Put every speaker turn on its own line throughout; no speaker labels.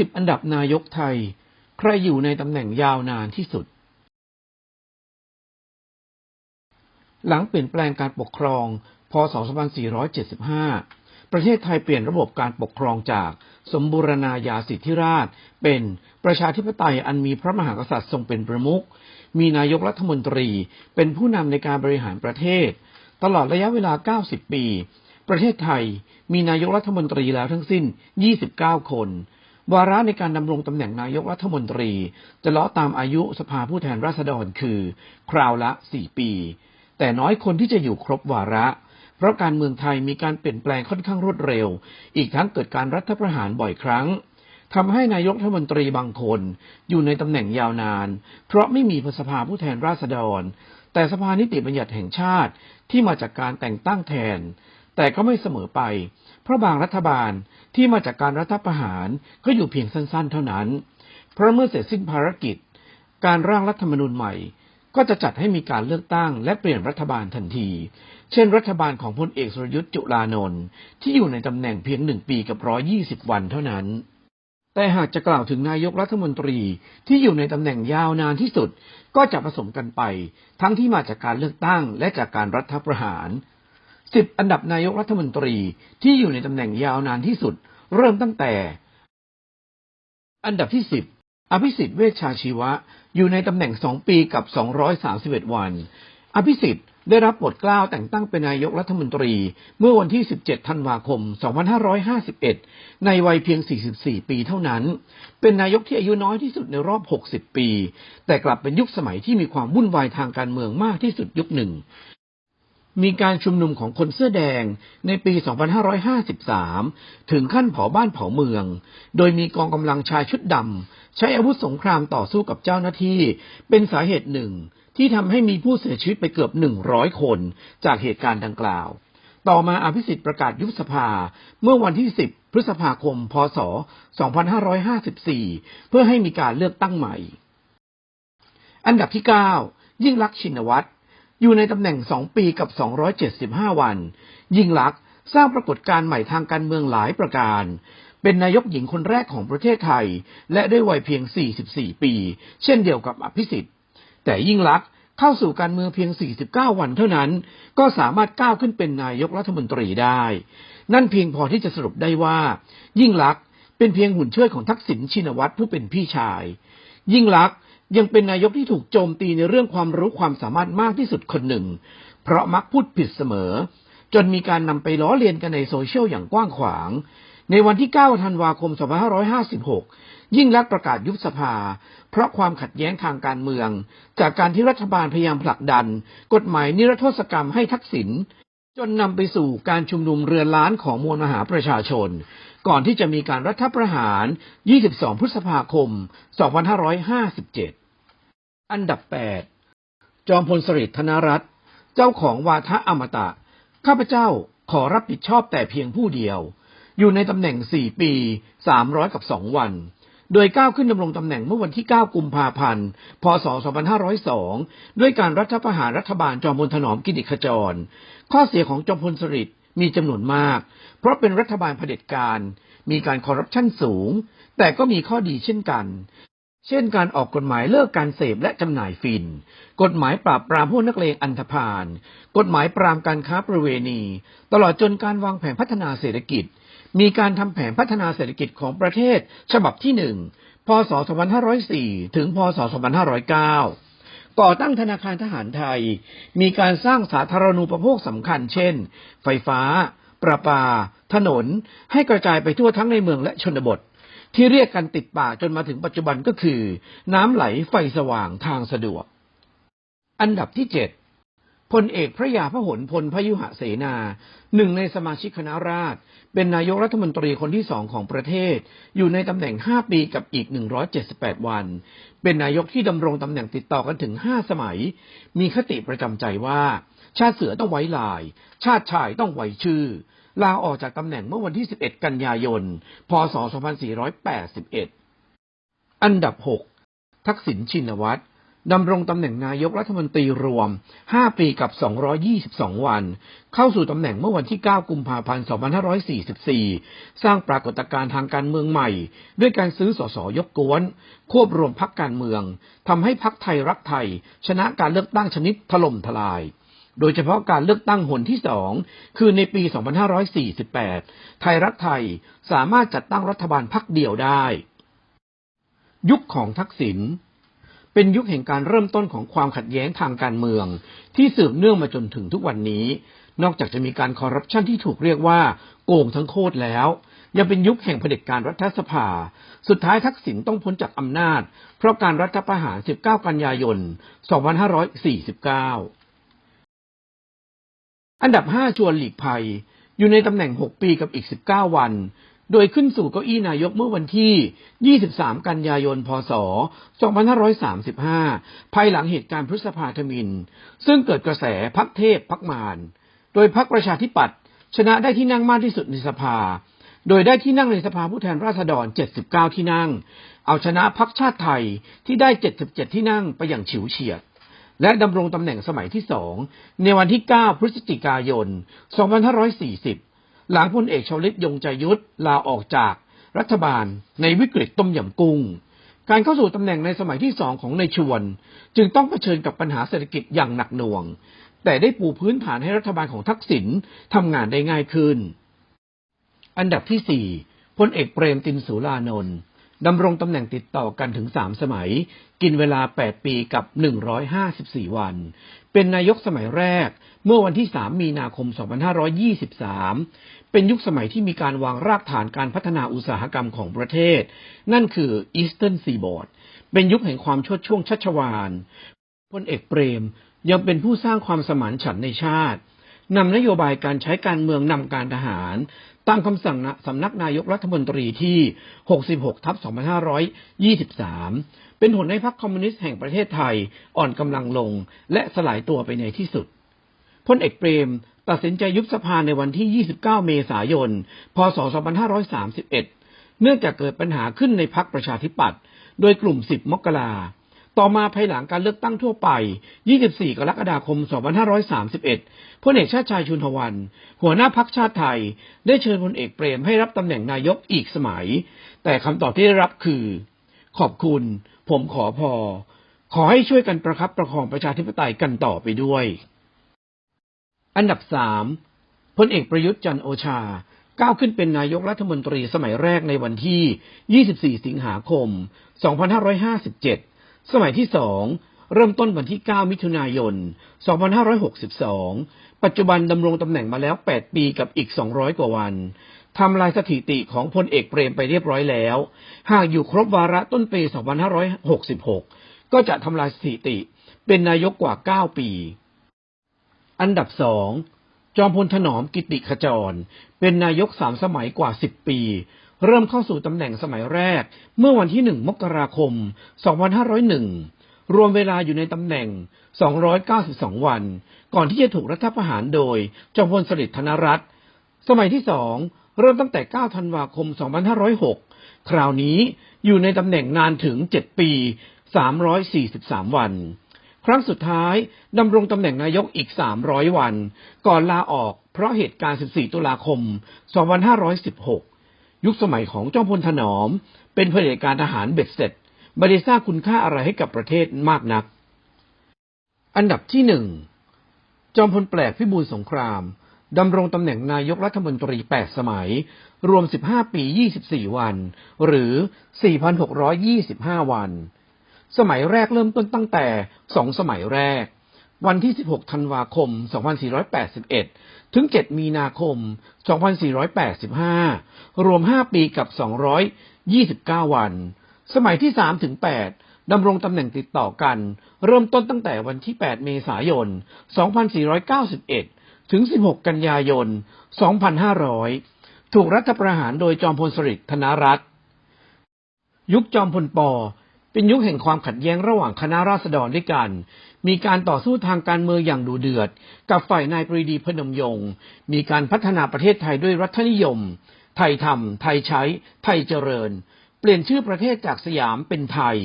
สิบอันดับนายกไทย ใครอยู่ในตำแหน่งยาวนานที่สุด หลังเปลี่ยนแปลงการปกครอง พ.ศ.2475 ประเทศไทยเปลี่ยนระบบการปกครองจากสมบูรณาญาสิทธิราช เป็นประชาธิปไตยอันมีพระมหากษัตริย์ทรงเป็นประมุข มีนายกรัฐมนตรี เป็นผู้นำในการบริหารประเทศ ตลอดระยะเวลา 90 ปี ประเทศไทยมีนายกรัฐมนตรีแล้วทั้งสิ้น 29 คน วาระในการดำรงตำแหน่งนายกรัฐมนตรี จะล้อตามอายุสภาผู้แทนราษฎรคือ คราวละ4ปี แต่น้อยคนที่จะอยู่ครบวาระ เพราะการเมืองไทยมีการเปลี่ยนแปลงค่อนข้างรวดเร็ว อีกทั้งเกิดการรัฐประหารบ่อยครั้งทำให้นายกรัฐมนตรีบางคนอยู่ในตำแหน่งยาวนาน เพราะไม่มีสภาผู้แทนราษฎร แต่สภานิติบัญญัติแห่งชาติที่มาจากการแต่งตั้งแทน แต่ก็ไม่เสมอไป เพราะบางรัฐบาล ที่มาจากการรัฐประหารก็อยู่เพียงสั้นๆ เท่านั้น เพราะเมื่อเสร็จสิ้นภารกิจ การร่างรัฐธรรมนูญใหม่ ก็จะจัดให้มีการเลือกตั้งและเปลี่ยนรัฐบาลทันที เช่น รัฐบาลของพลเอกสุรยุทธ์จุลานนท์ที่อยู่ในตำแหน่งเพียงหนึ่งปีกับร้อยี่สิบวันเท่านั้นแต่หากจะกล่าวถึงนายกรัฐมนตรีที่อยู่ในตำแหน่งยาวนานที่สุด ก็จะผสมกันไป ทั้งที่มาจากการเลือกตั้งและจากการรัฐประหาร สิบอันดับนายกรัฐมนตรีที่อยู่ในตำแหน่งยาวนานที่สุด เริ่มตั้งแต่ อันดับที่สิบอภิสิทธิ์เวชชาชีวะ อยู่ในตำแหน่งสองปีกับสองร้อยสาสิบเอ็ดวัน อภิสิทธิ์ได้รับบทกล้าวแต่งตั้งเป็นนายกรัฐมนตรี เมื่อวันที่ 17 ธันวาคม 2551 ในวัยเพียง 44 ปีเท่านั้น เป็นนายกที่อายุน้อยที่สุดในรอบ 60 ปี แต่กลับเป็นยุคสมัยที่มีความวุ่นวายทางการเมืองมากที่สุดยุคหนึ่ง มีการชุมนุมของคนเสื้อแดงในปี 2553 ถึงขั้นเผาบ้านเผาเมือง โดยมีกองกำลังชายชุดดำใช้อาวุธสงครามต่อสู้กับเจ้าหน้าที่ เป็นสาเหตุหนึ่งที่ทำให้มีผู้เสียชีวิตไปเกือบหนึ่งร้อยคนจากเหตุการณ์ดังกล่าว ต่อมาอภิสิทธิ์ประกาศยุบสภาเมื่อวันที่ 10 พฤษภาคม พศ 2554 เพื่อให้มีการเลือกตั้งใหม่ อันดับที่ 9 ยิ่งลักษณ์ชินวัตร อยู่ในตำแหน่ง 2 ปีกับ 275 วัน ยิ่งลักษณ์สร้างปรากฏการณ์ใหม่ทางการเมืองหลายประการ เป็นนายกหญิงคนแรกของประเทศไทย และด้วยวัยเพียง 44 ปี เช่นเดียวกับอภิสิทธิ์ แต่ยิ่งลักษณ์เข้าสู่การเมืองเพียง 49 วันเท่านั้น ก็สามารถก้าวขึ้นเป็นนายกรัฐมนตรีได้ นั่นเพียงพอที่จะสรุปได้ว่า ยิ่งลักษณ์เป็นเพียงหุ่นเชิดของทักษิณชินวัตรผู้เป็นพี่ชาย ยิ่งลักษณ์ ยังเป็นนายกที่ถูกโจมตีในเรื่องความรู้ความสามารถมากที่สุดคนหนึ่ง เพราะมักพูดผิดเสมอ จนมีการนำไปล้อเลียนกันในโซเชียลอย่างกว้างขวาง ในวันที่ 9 ธันวาคม 2556 ยิ่งลักษณ์ประกาศยุบสภา เพราะความขัดแย้งทางการเมือง จากการที่รัฐบาลพยายามผลักดัน กฎหมายนิรโทษกรรมให้ทักษิณจนนำไปสู่การชุมนุมเรือนล้านของมวลมหาประชาชน ก่อนที่จะมีการรัฐประหาร 22 พฤษภาคม 2557 อันดับ8จอมพลสฤษดิ์ธนรัตน์เจ้าของวาทะอมตะ ข้าพเจ้าขอรับผิดชอบแต่เพียงผู้เดียว อยู่ในตำแหน่ง4ปี300กับ2วัน โดยก้าวขึ้นดำรงตำแหน่งเมื่อวันที่ 9 กุมภาพันธ์ พศ 2502 ด้วยการรัฐประหารรัฐบาลจอมพลถนอมกิติขจร ข้อเสียของจอมพลสฤษดิ์มีจำนวนมาก เพราะเป็นรัฐบาลเผด็จการ มีการคอร์รัปชันสูง แต่ก็มีข้อดีเช่นกัน เช่นการออกกฎหมายเลิกการเสพและจำหน่ายฟิน กฎหมายปราบปรามพวกนักเลงอันธพาล กฎหมายปรามการค้าประเวณี ตลอดจนการวางแผนพัฒนาเศรษฐกิจ มีการทำแผนพัฒนาเศรษฐกิจของประเทศ ฉบับที่หนึ่ง พศ 2504 ถึง พศ 2509 ก่อตั้งธนาคารทหารไทย มีการสร้างสาธารณูปโภคสำคัญ เช่น ไฟฟ้า ประปา ถนน ให้กระจายไปทั่วทั้งในเมืองและชนบท ที่เรียกกันติดปากจนมาถึงปัจจุบันก็คือ น้ำไหลไฟสว่างทางสะดวก อันดับที่เจ็ดพลเอกพระยาพหลพลพยุหเสนา หนึ่งในสมาชิกคณะราษฎรเป็นนายกรัฐมนตรีคนที่สองของประเทศ อยู่ในตำแหน่ง 5 ปีกับอีก 178 วัน เป็นนายกที่ดำรงตำแหน่งติดต่อกันถึง 5 สมัย มีคติประจำใจว่า ชาติเสือต้องไว้ลาย ชาติชายต้องไว้ชื่อ ลาออกจากตำแหน่งเมื่อวันที่ 11 กันยายน พศ 2481 อันดับ 6 ทักษิณชินวัตรดำรงตำแหน่งนายกรัฐมนตรีรวม 5 ปีกับ 222 วัน เข้าสู่ตำแหน่งเมื่อวันที่ 9 กุมภาพันธ์ 2544 สร้างปรากฏการณ์ทางการเมืองใหม่ ด้วยการซื้อสสยกกวน ควบรวมพักการเมือง ทำให้พักไทยรักไทย ชนะการเลือกตั้งชนิดถล่มทลาย โดยเฉพาะการเลือกตั้งหนที่สองคือในปี 2548 ไทยรักไทยสามารถจัดตั้งรัฐบาลพักเดียวได้ ยุคของทักษิณเป็นยุคแห่งการเริ่มต้นของความขัดแย้งทางการเมือง ที่สืบเนื่องมาจนถึงทุกวันนี้ นอกจากจะมีการคอร์รัปชันที่ถูกเรียกว่าโกงทั้งโคตรแล้ว ยังเป็นยุคแห่งเผด็จการรัฐสภา สุดท้ายทักษิณต้องพ้นจากอำนาจ เพราะการรัฐประหาร 19 กันยายน 2549 อันดับ5ชวนหลีกภัย อยู่ในตำแหน่ง 6 ปีกับอีก 19 วัน โดยขึ้นสู่เก้าอี้นายกเมื่อวันที่ 23 กันยายน พศ 2535 ภายหลังเหตุการณ์พฤษภาธมิน ซึ่งเกิดกระแสพักเทพพักมาร โดยพักประชาธิปัตย์ชนะได้ที่นั่งมากที่สุดในสภา โดยได้ที่นั่งในสภาผู้แทนราษฎร 79 ที่นั่ง เอาชนะพักชาติไทยที่ได้ 77 ที่นั่งไปอย่างฉิวเฉียด และดำรงตำแหน่งสมัยที่สองในวันที่ 9 พฤศจิกายน 2540 หลังพลเอกชวลิตยงใจยุทธลาออกจากรัฐบาลในวิกฤตต้มยำกุ้ง การเข้าสู่ตำแหน่งในสมัยที่สองของในชวน จึงต้องเผชิญกับปัญหาเศรษฐกิจอย่างหนักหน่วง แต่ได้ปูพื้นฐานให้รัฐบาลของทักษิณทำงานได้ง่ายขึ้น อันดับที่สี่พลเอกเปรมตินสุรานนท์ ดำรงตำแหน่งติดต่อกันถึงสามสมัย กินเวลา 8 ปีกับ 154 วัน เป็นนายกสมัยแรก เมื่อวันที่ 3 มีนาคม 2523 เป็นยุคสมัยที่มีการวางรากฐานการพัฒนาอุตสาหกรรมของประเทศ นั่นคือ Eastern Seaboard เป็นยุคแห่งความชดช่วงชัชวาลพลเอกเปรมยังเป็นผู้สร้างความสมานฉันท์ในชาตินำนโยบายการใช้การเมืองนำการทหาร ตามคำสั่งสำนักนายกรัฐมนตรีที่ 66 ทับ 2523 เป็นผลให้พรรคคอมมิวนิสต์แห่งประเทศไทยอ่อนกำลังลง และสลายตัวไปในที่สุดพลเอกเปรมตัดสินใจยุบสภาในวันที่ 29 เมษายน พศ 2531 เนื่องจากเกิดปัญหาขึ้นในพรรคประชาธิปัตย์โดยกลุ่ม 10 มกรา ต่อมาภายหลังการเลือกตั้งทั่วไป 24 กรกฎาคม 2531 พลเอกชาติชายชุนทวัน หัวหน้าพักชาติไทย ได้เชิญพลเอกเปรมให้รับตำแหน่งนายกอีกสมัย แต่คำตอบที่ได้รับคือ ขอบคุณ ผมขอพอ ขอให้ช่วยกันประคับประคองประชาธิปไตยกันต่อไปด้วย อันดับสามพลเอกประยุทธ์จันโอชาก้าวขึ้นเป็นนายกรัฐมนตรีสมัยแรกในวันที่ 24 สิงหาคม 2557 สมัยที่สองเริ่มต้นวันที่ 9 มิถุนายน 2562 ปัจจุบันดำรงตำแหน่งมาแล้ว 8 ปีกับอีก 200 กว่าวัน ทำลายสถิติของพลเอกเปรมไปเรียบร้อยแล้ว หากอยู่ครบวาระต้นปี 2566 ก็จะทำลายสถิติ เป็นนายกกว่า 9 ปี อันดับสองจอมพลถนอมกิติขจร เป็นนายกสามสมัยกว่า 10 ปี เริ่มเข้าสู่ตำแหน่งสมัยแรก เมื่อวันที่ 1 มกราคม 2501 รวมเวลาอยู่ในตำแหน่ง 292 วัน ก่อนที่จะถูกรัฐประหารโดยจอมพลสฤษดิ์ธนรัตน์สมัยที่สองเริ่มตั้งแต่ 9 ธันวาคม 2506 คราวนี้อยู่ในตำแหน่งนานถึง 7 ปี 343 วัน ครั้งสุดท้ายดำรงตำแหน่งนายกอีก 300 วัน ก่อนลาออกเพราะเหตุการณ์ 14 ตุลาคม 2516 ยุคสมัยของจอมพลถนอม เป็นเผด็จการทหารเบ็ดเสร็จไม่ได้สร้างคุณค่าอะไรให้กับประเทศมากนัก อันดับที่หนึ่งจอมพลแปลกพิบูลสงครามดำรงตำแหน่งนายกรัฐมนตรี 8 สมัย รวม 15 ปี 24 วัน หรือ 4,625 วัน สมัยแรกเริ่มต้นตั้งแต่ 2 สมัยแรก วันที่ 16 ธันวาคม 2481 ถึง 7 มีนาคม 2485 รวม 5 ปีกับ 229 วัน สมัยที่ 3 ถึง 8 ดำรงตำแหน่งติดต่อกัน เริ่มต้นตั้งแต่วันที่ 8 เมษายน 2491 ถึง 16 กันยายน 2500 ถูกรัฐประหารโดยจอมพลสฤษดิ์ธนรัตน์ ยุคจอมพลปอเป็นยุคแห่งความขัดแย้งระหว่างคณะราษฎรด้วยกัน มีการต่อสู้ทางการเมืองอย่างดุเดือด กับฝ่ายนายปรีดีพนมยงค์มีการพัฒนาประเทศไทยด้วยรัฐนิยม ไทยทำไทยใช้ ไทยเจริญ เปลี่ยนชื่อประเทศจากสยามเป็นไทย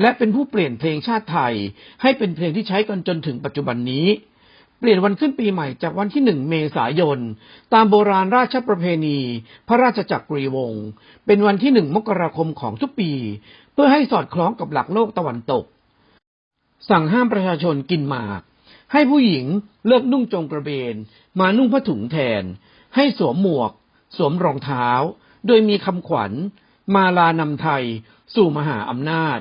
และเป็นผู้เปลี่ยนเพลงชาติไทย ให้เป็นเพลงที่ใช้กันจนถึงปัจจุบันนี้เปลี่ยนวันขึ้นปีใหม่จากวันที่หนึ่งเมษายน ตามโบราณราชประเพณี พระราชจักรีวงศ์เป็นวันที่หนึ่งมกราคมของทุกปี เพื่อให้สอดคล้องกับหลักโลกตะวันตก สั่งห้ามประชาชนกินหมาก ให้ผู้หญิงเลิกนุ่งจงกระเบน มานุ่งผ้าถุงแทน ให้สวมหมวก สวมรองเท้า โดยมีคำขวัญ มาลานำไทย สู่มหาอำนาจ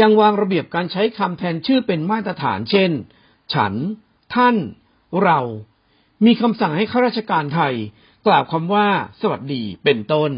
ยังวางระเบียบการใช้คำแทนชื่อเป็นมาตรฐานเช่น ฉัน ท่าน เรา มีคำสั่งให้ข้าราชการไทย กล่าวคำว่า สวัสดีเป็นต้น